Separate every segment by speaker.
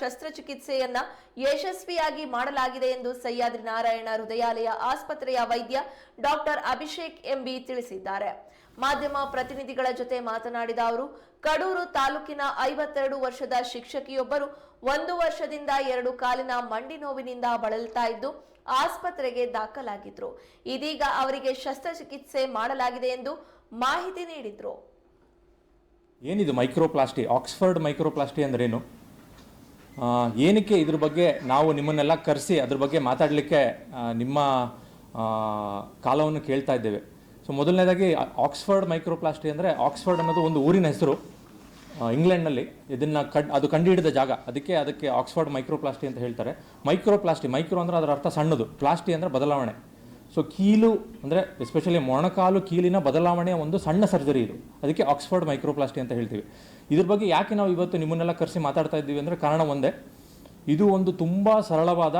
Speaker 1: ಶಸ್ತ್ರಚಿಕಿತ್ಸೆಯನ್ನ ಯಶಸ್ವಿಯಾಗಿ ಮಾಡಲಾಗಿದೆ ಎಂದು ಸಹ್ಯಾದ್ರಿ ನಾರಾಯಣ ಹೃದಯಾಲಯ ಆಸ್ಪತ್ರೆಯ ವೈದ್ಯ ಡಾಕ್ಟರ್ ಅಭಿಷೇಕ್ ಎಂಬಿ ತಿಳಿಸಿದ್ದಾರೆ. ಮಾಧ್ಯಮ ಪ್ರತಿನಿಧಿಗಳ ಜೊತೆ ಮಾತನಾಡಿದ ಅವರು, ಕಡೂರು ತಾಲೂಕಿನ ಐವತ್ತೆರಡು ವರ್ಷದ ಶಿಕ್ಷಕಿಯೊಬ್ಬರು ಒಂದು ವರ್ಷದಿಂದ ಎರಡು ಕಾಲಿನ ಮಂಡಿ ನೋವಿನಿಂದ ಬಳಲ್ತಾ ಇದ್ದು ಆಸ್ಪತ್ರೆಗೆ ದಾಖಲಾಗಿದ್ರು. ಇದೀಗ ಅವರಿಗೆ ಶಸ್ತ್ರಚಿಕಿತ್ಸೆ ಮಾಡಲಾಗಿದೆ ಎಂದು ಮಾಹಿತಿ ನೀಡಿದ್ರು.
Speaker 2: ಏನಿದು ಮೈಕ್ರೋಪ್ಲಾಸ್ಟಿ? ಆಕ್ಸ್ಫರ್ಡ್ ಮೈಕ್ರೋಪ್ಲಾಸ್ಟಿ ಅಂದ್ರೇನು? ಏನಕ್ಕೆ ಇದ್ರ ಬಗ್ಗೆ ನಾವು ನಿಮ್ಮನ್ನೆಲ್ಲ ಕರೆಸಿ ಅದ್ರ ಬಗ್ಗೆ ಮಾತಾಡಲಿಕ್ಕೆ ನಿಮ್ಮ ಕಾಲವನ್ನು ಕೇಳ್ತಾ ಇದ್ದೇವೆ. ಸೊ ಮೊದಲನೇದಾಗಿ, ಆಕ್ಸ್ಫರ್ಡ್ ಮೈಕ್ರೋಪ್ಲಾಸ್ಟಿ ಅಂದರೆ ಆಕ್ಸ್ಫರ್ಡ್ ಅನ್ನೋದು ಒಂದು ಊರಿನ ಹೆಸರು ಇಂಗ್ಲೆಂಡ್ನಲ್ಲಿ. ಇದನ್ನು ಕಡ್, ಅದು ಕಂಡುಹಿಡಿದ ಜಾಗ. ಅದಕ್ಕೆ ಅದಕ್ಕೆ ಆಕ್ಸ್ಫರ್ಡ್ ಮೈಕ್ರೋಪ್ಲಾಸ್ಟಿ ಅಂತ ಹೇಳ್ತಾರೆ. ಮೈಕ್ರೋಪ್ಲಾಸ್ಟಿ, ಮೈಕ್ರೋ ಅಂದರೆ ಅದರ ಅರ್ಥ ಸಣ್ಣದು. ಪ್ಲಾಸ್ಟಿ ಅಂದರೆ ಬದಲಾವಣೆ. ಸೊ ಕೀಲು ಅಂದರೆ ಎಸ್ಪೆಷಲಿ ಮೊಣಕಾಲು ಕೀಲಿನ ಬದಲಾವಣೆಯ ಒಂದು ಸಣ್ಣ ಸರ್ಜರಿ ಇದು. ಅದಕ್ಕೆ ಆಕ್ಸ್ಫರ್ಡ್ ಮೈಕ್ರೋಪ್ಲಾಸ್ಟಿ ಅಂತ ಹೇಳ್ತೀವಿ. ಇದ್ರ ಬಗ್ಗೆ ಯಾಕೆ ನಾವು ಇವತ್ತು ನಿಮ್ಮನ್ನೆಲ್ಲ ಕರೆಸಿ ಮಾತಾಡ್ತಾ ಇದ್ದೀವಿ ಅಂದರೆ ಕಾರಣ ಒಂದೇ. ಇದು ಒಂದು ತುಂಬ ಸರಳವಾದ,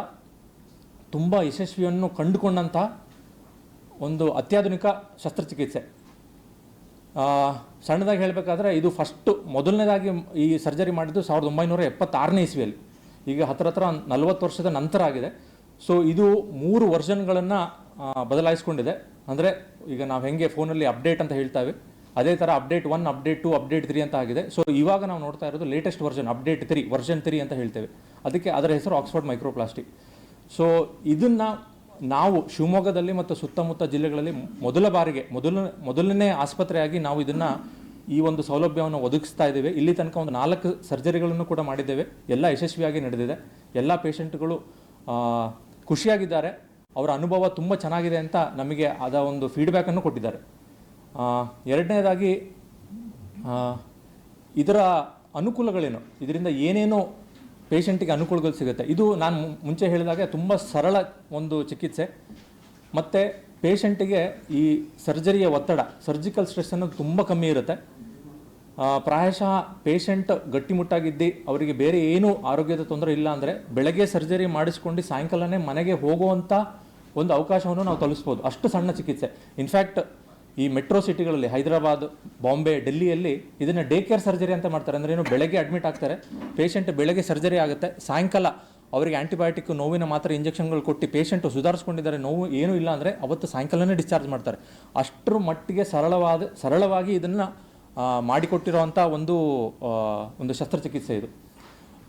Speaker 2: ತುಂಬ ಯಶಸ್ವಿಯನ್ನು ಕಂಡುಕೊಂಡಂತಹ ಒಂದು ಅತ್ಯಾಧುನಿಕ ಶಸ್ತ್ರಚಿಕಿತ್ಸೆ. ಸಣ್ಣದಾಗಿ ಹೇಳಬೇಕಾದ್ರೆ ಇದು ಫಸ್ಟು, ಮೊದಲನೇದಾಗಿ ಈ ಸರ್ಜರಿ ಮಾಡಿದ್ದು ಸಾವಿರದ ಒಂಬೈನೂರ ಎಪ್ಪತ್ತಾರನೇ ಇಸ್ವಿಯಲ್ಲಿ. ಈಗ ಹತ್ರ ಹತ್ರ ನಲವತ್ತು ವರ್ಷದ ನಂತರ ಆಗಿದೆ. ಸೊ ಇದು ಮೂರು ವರ್ಷನ್ಗಳನ್ನು ಬದಲಾಯಿಸ್ಕೊಂಡಿದೆ. ಅಂದರೆ ಈಗ ನಾವು ಹೆಂಗೆ ಫೋನಲ್ಲಿ ಅಪ್ಡೇಟ್ ಅಂತ ಹೇಳ್ತಾವೆ, ಅದೇ ಥರ update one, update two, update three ಅಂತ ಆಗಿದೆ. ಸೊ ಇವಾಗ ನಾವು ನೋಡ್ತಾ ಇರೋದು latest version update three version three ಅಂತ ಹೇಳ್ತೇವೆ. ಅದಕ್ಕೆ ಅದರ ಹೆಸರು ಆಕ್ಸ್ಫರ್ಡ್ ಮೈಕ್ರೋಪ್ಲಾಸ್ಟಿಕ್ ಸೊ ಇದನ್ನು ನಾವು ಶಿವಮೊಗ್ಗದಲ್ಲಿ ಮತ್ತು ಸುತ್ತಮುತ್ತ ಜಿಲ್ಲೆಗಳಲ್ಲಿ ಮೊದಲ ಬಾರಿಗೆ, ಮೊದಲ, ಮೊದಲನೇ ಆಸ್ಪತ್ರೆಯಾಗಿ ನಾವು ಇದನ್ನು ಈ ಒಂದು ಸೌಲಭ್ಯವನ್ನು ಒದಗಿಸ್ತಾ ಇದ್ದೇವೆ. ಇಲ್ಲಿ ತನಕ ಒಂದು ನಾಲ್ಕು ಸರ್ಜರಿಗಳನ್ನು ಕೂಡ ಮಾಡಿದ್ದೇವೆ. ಎಲ್ಲ ಯಶಸ್ವಿಯಾಗಿ ನಡೆದಿದೆ. ಎಲ್ಲ ಪೇಷಂಟ್ಗಳು ಖುಷಿಯಾಗಿದ್ದಾರೆ. ಅವರ ಅನುಭವ ತುಂಬ ಚೆನ್ನಾಗಿದೆ ಅಂತ ನಮಗೆ ಅದ ಒಂದು ಫೀಡ್ಬ್ಯಾಕನ್ನು ಕೊಟ್ಟಿದ್ದಾರೆ. ಎರಡನೇದಾಗಿ ಇದರ ಅನುಕೂಲಗಳೇನು? ಇದರಿಂದ ಏನೇನು ಪೇಷಂಟಿಗೆ ಅನುಕೂಲಗಳು ಸಿಗುತ್ತೆ. ಇದು ನಾನು ಮುಂಚೆ ಹೇಳಿದಾಗೆ ತುಂಬ ಸರಳ ಒಂದು ಚಿಕಿತ್ಸೆ. ಮತ್ತು ಪೇಷಂಟಿಗೆ ಈ ಸರ್ಜರಿಯ ಒತ್ತಡ ಸರ್ಜಿಕಲ್ ಸ್ಟ್ರೆಸ್ ಅನ್ನೋದು ತುಂಬ ಕಮ್ಮಿ ಇರುತ್ತೆ. ಪ್ರಾಯಶಃ ಪೇಷಂಟ್ ಗಟ್ಟಿಮುಟ್ಟಾಗಿದ್ದು, ಅವರಿಗೆ ಬೇರೆ ಏನೂ ಆರೋಗ್ಯದ ತೊಂದರೆ ಇಲ್ಲ ಅಂದರೆ ಬೆಳಗ್ಗೆ ಸರ್ಜರಿ ಮಾಡಿಸ್ಕೊಂಡು ಸಾಯಂಕಾಲನೇ ಮನೆಗೆ ಹೋಗುವಂಥ ಒಂದು ಅವಕಾಶವನ್ನು ನಾವು ತಲುಪಿಸ್ಬೋದು ಅಷ್ಟು ಸಣ್ಣ ಚಿಕಿತ್ಸೆ. ಇನ್ಫ್ಯಾಕ್ಟ್ ಈ ಮೆಟ್ರೋ ಸಿಟಿಗಳಲ್ಲಿ, ಹೈದರಾಬಾದ್, ಬಾಂಬೆ, ಡೆಲ್ಲಿಯಲ್ಲಿ ಇದನ್ನು ಡೇ ಕೇರ್ ಸರ್ಜರಿ ಅಂತ ಮಾಡ್ತಾರೆ. ಅಂದರೆ ಏನು, ಬೆಳಗ್ಗೆ ಅಡ್ಮಿಟ್ ಆಗ್ತಾರೆ. ಪೇಷಂಟ್ ಬೆಳಗ್ಗೆ ಸರ್ಜರಿ ಆಗುತ್ತೆ. ಸಾಯಂಕಾಲ ಅವರಿಗೆ ಆ್ಯಂಟಿಬಯೋಟಿಕ್ ನೋವಿನ ಮಾತ್ರ ಇಂಜೆಕ್ಷನ್ಗಳು ಕೊಟ್ಟು ಪೇಷಂಟು ಸುಧಾರಿಸ್ಕೊಂಡಿದ್ದಾರೆ. ನೋವು ಏನೂ ಇಲ್ಲ ಅಂದರೆ ಅವತ್ತು ಸಾಯಂಕಾಲನೇ ಡಿಸ್ಚಾರ್ಜ್ ಮಾಡ್ತಾರೆ. ಅಷ್ಟರ ಮಟ್ಟಿಗೆ ಸರಳವಾದ, ಸರಳವಾಗಿ ಇದನ್ನು ಮಾಡಿಕೊಟ್ಟಿರೋವಂಥ ಒಂದು ಒಂದು ಶಸ್ತ್ರಚಿಕಿತ್ಸೆ ಇದು.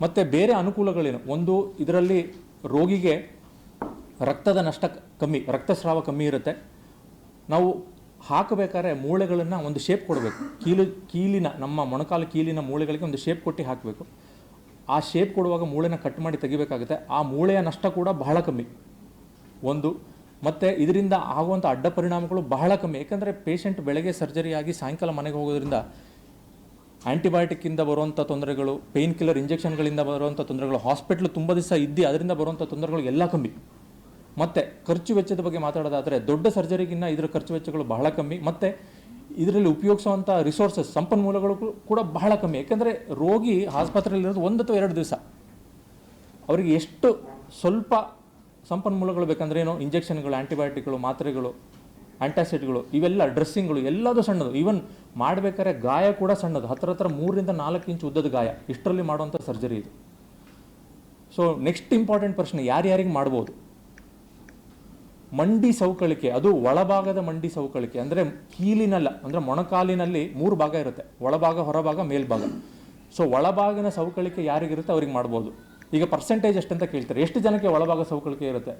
Speaker 2: ಮತ್ತು ಬೇರೆ ಅನುಕೂಲಗಳೇನು? ಒಂದು, ಇದರಲ್ಲಿ ರೋಗಿಗೆ ರಕ್ತದ ನಷ್ಟ ಕಮ್ಮಿ, ರಕ್ತಸ್ರಾವ ಕಮ್ಮಿ ಇರುತ್ತೆ. ನಾವು ಹಾಕಬೇಕಾದ್ರೆ ಮೂಳೆಗಳನ್ನು ಒಂದು ಶೇಪ್ ಕೊಡಬೇಕು. ಕೀಲು, ಕೀಲಿನ, ನಮ್ಮ ಮೊಣಕಾಲು ಕೀಲಿನ ಮೂಳೆಗಳಿಗೆ ಒಂದು ಶೇಪ್ ಕೊಟ್ಟು ಹಾಕಬೇಕು. ಆ ಶೇಪ್ ಕೊಡುವಾಗ ಮೂಳೆನ ಕಟ್ ಮಾಡಿ ತೆಗಿಬೇಕಾಗುತ್ತೆ. ಆ ಮೂಳೆಯ ನಷ್ಟ ಕೂಡ ಬಹಳ ಕಮ್ಮಿ. ಒಂದು, ಮತ್ತು ಇದರಿಂದ ಆಗುವಂಥ ಅಡ್ಡ ಪರಿಣಾಮಗಳು ಬಹಳ ಕಮ್ಮಿ. ಏಕೆಂದರೆ ಪೇಷಂಟ್ ಬೆಳಗ್ಗೆ ಸರ್ಜರಿಯಾಗಿ ಸಾಯಂಕಾಲ ಮನೆಗೆ ಹೋಗೋದ್ರಿಂದ ಆ್ಯಂಟಿಬಯೋಟಿಕ್ಕಿಂದ ಬರುವಂಥ ತೊಂದರೆಗಳು ಪೇಯ್ನ್ ಕಿಲ್ಲರ್ ಇಂಜೆಕ್ಷನ್ಗಳಿಂದ ಬರುವಂಥ ತೊಂದರೆಗಳು ಹಾಸ್ಪಿಟ್ಲ್ ತುಂಬ ದಿವಸ ಇದ್ದು, ಅದರಿಂದ ಬರುವಂಥ ತೊಂದರೆಗಳು ಎಲ್ಲ ಕಮ್ಮಿ. ಮತ್ತು ಖರ್ಚು ವೆಚ್ಚದ ಬಗ್ಗೆ ಮಾತಾಡೋದಾದರೆ ದೊಡ್ಡ ಸರ್ಜರಿಗಿನ್ನ ಇದರ ಖರ್ಚು ವೆಚ್ಚಗಳು ಬಹಳ ಕಮ್ಮಿ, ಮತ್ತು ಇದರಲ್ಲಿ ಉಪಯೋಗಿಸುವಂಥ ರಿಸೋರ್ಸಸ್ ಸಂಪನ್ಮೂಲಗಳು ಕೂಡ ಬಹಳ ಕಮ್ಮಿ. ಯಾಕೆಂದರೆ ರೋಗಿ ಆಸ್ಪತ್ರೆಯಲ್ಲಿರೋದು ಒಂದು ಅಥವಾ ಎರಡು ದಿವಸ. ಅವರಿಗೆ ಎಷ್ಟು ಸ್ವಲ್ಪ ಸಂಪನ್ಮೂಲಗಳು ಬೇಕಂದ್ರೆ ಏನು? ಇಂಜೆಕ್ಷನ್ಗಳು ಆ್ಯಂಟಿಬಯೋಟಿಕ್ಗಳು ಮಾತ್ರೆಗಳು ಆ್ಯಂಟಾಸಿಡ್ಗಳು ಇವೆಲ್ಲ ಡ್ರೆಸ್ಸಿಂಗ್ಗಳು ಎಲ್ಲದೂ ಸಣ್ಣದು. ಈವನ್ ಮಾಡಬೇಕಾದ್ರೆ ಗಾಯ ಕೂಡ ಸಣ್ಣದು. ಹತ್ರ ಹತ್ರ ಮೂರರಿಂದ ನಾಲ್ಕು ಇಂಚು ಉದ್ದದ ಗಾಯ. ಇಷ್ಟರಲ್ಲಿ ಮಾಡುವಂಥ ಸರ್ಜರಿ ಇದು. ಸೊ ನೆಕ್ಸ್ಟ್ ಇಂಪಾರ್ಟೆಂಟ್ ಪ್ರಶ್ನೆ, ಯಾರ್ಯಾರಿಗೆ ಮಾಡ್ಬೋದು? ಮಂಡಿ ಸೌಕಳಿಕೆ ಅದು ಒಳಭಾಗದ ಮಂಡಿ ಸೌಕಳಿಕೆ ಅಂದರೆ ಕೀಲಿನಲ್ಲ, ಅಂದರೆ ಮೊಣಕಾಲಿನಲ್ಲಿ ಮೂರು ಭಾಗ ಇರುತ್ತೆ, ಒಳಭಾಗ, ಹೊರಭಾಗ, ಮೇಲ್ಭಾಗ. ಸೊ ಒಳಭಾಗನ ಸೌಕಳಿಕೆ ಯಾರಿಗಿರುತ್ತೆ? ಅವ್ರಿಗೆ ಮಾಡ್ಬೋದು. ಈಗ ಪರ್ಸೆಂಟೇಜ್ ಎಷ್ಟಂತ ಕೇಳ್ತಾರೆ? ಎಷ್ಟು ಜನಕ್ಕೆ ಒಳಭಾಗ ಸೌಕಳಿಕೆ ಇರುತ್ತೆ?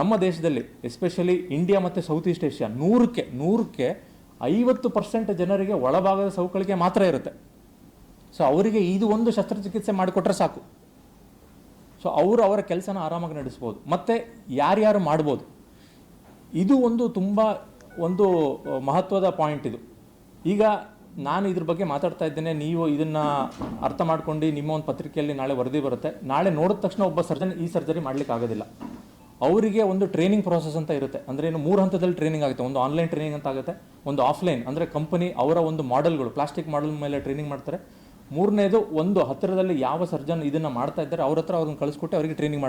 Speaker 2: ನಮ್ಮ ದೇಶದಲ್ಲಿ ಎಸ್ಪೆಷಲಿ ಇಂಡಿಯಾ ಮತ್ತು ಸೌತ್ ಈಸ್ಟ್ ಏಷ್ಯಾ ನೂರಕ್ಕೆ ನೂರಕ್ಕೆ ಐವತ್ತು ಪರ್ಸೆಂಟ್ ಜನರಿಗೆ ಒಳಭಾಗದ ಸೌಕಳಿಕೆ ಮಾತ್ರ ಇರುತ್ತೆ. ಸೊ ಅವರಿಗೆ ಇದು ಒಂದು ಶಸ್ತ್ರಚಿಕಿತ್ಸೆ ಮಾಡಿಕೊಟ್ರೆ ಸಾಕು. ಸೊ ಅವರು ಅವರ ಕೆಲಸನ ಆರಾಮಾಗಿ ನಡೆಸ್ಬೋದು. ಮತ್ತು ಯಾರ್ಯಾರು ಮಾಡ್ಬೋದು? ಇದು ಒಂದು ತುಂಬ ಒಂದು ಮಹತ್ವದ ಪಾಯಿಂಟ್ ಇದು. ಈಗ ನಾನು ಇದ್ರ ಬಗ್ಗೆ ಮಾತಾಡ್ತಾ ಇದ್ದೇನೆ, ನೀವು ಇದನ್ನು ಅರ್ಥ ಮಾಡ್ಕೊಂಡು ನಿಮ್ಮ ಒಂದು ಪತ್ರಿಕೆಯಲ್ಲಿ ನಾಳೆ ವರದಿ ಬರುತ್ತೆ. ನಾಳೆ ನೋಡಿದ ತಕ್ಷಣ ಒಬ್ಬ ಸರ್ಜನ್ ಈ ಸರ್ಜರಿ ಮಾಡ್ಲಿಕ್ಕೆ ಆಗೋದಿಲ್ಲ. ಅವರಿಗೆ ಒಂದು ಟ್ರೈನಿಂಗ್ ಪ್ರಾಸೆಸ್ ಅಂತ ಇರುತ್ತೆ. ಅಂದರೆ ಏನು ಮೂರು ಹಂತದಲ್ಲಿ ಟ್ರೈನಿಂಗ್ ಆಗುತ್ತೆ. ಒಂದು ಆನ್ಲೈನ್ ಟ್ರೈನಿಂಗ್ ಅಂತ ಆಗುತ್ತೆ. ಒಂದು ಆಫ್ಲೈನ್ ಅಂದರೆ ಕಂಪನಿ ಅವರ ಒಂದು ಮಾಡೆಲ್ಗಳು ಪ್ಲಾಸ್ಟಿಕ್ ಮಾಡೆಲ್ ಮೇಲೆ ಟ್ರೈನಿಂಗ್ ಮಾಡ್ತಾರೆ. ಮೂರನೇದು, ಒಂದು ಹತ್ತಿರದಲ್ಲಿ ಯಾವ ಸರ್ಜನ್ ಇದನ್ನು ಮಾಡ್ತಾ ಇದ್ದಾರೆ, ಅವ್ರ ಹತ್ರ ಅವ್ರನ್ನ ಕಳಿಸ್ಕೊಟ್ಟು ಅವರಿಗೆ ಟ್ರೈನಿಂಗ್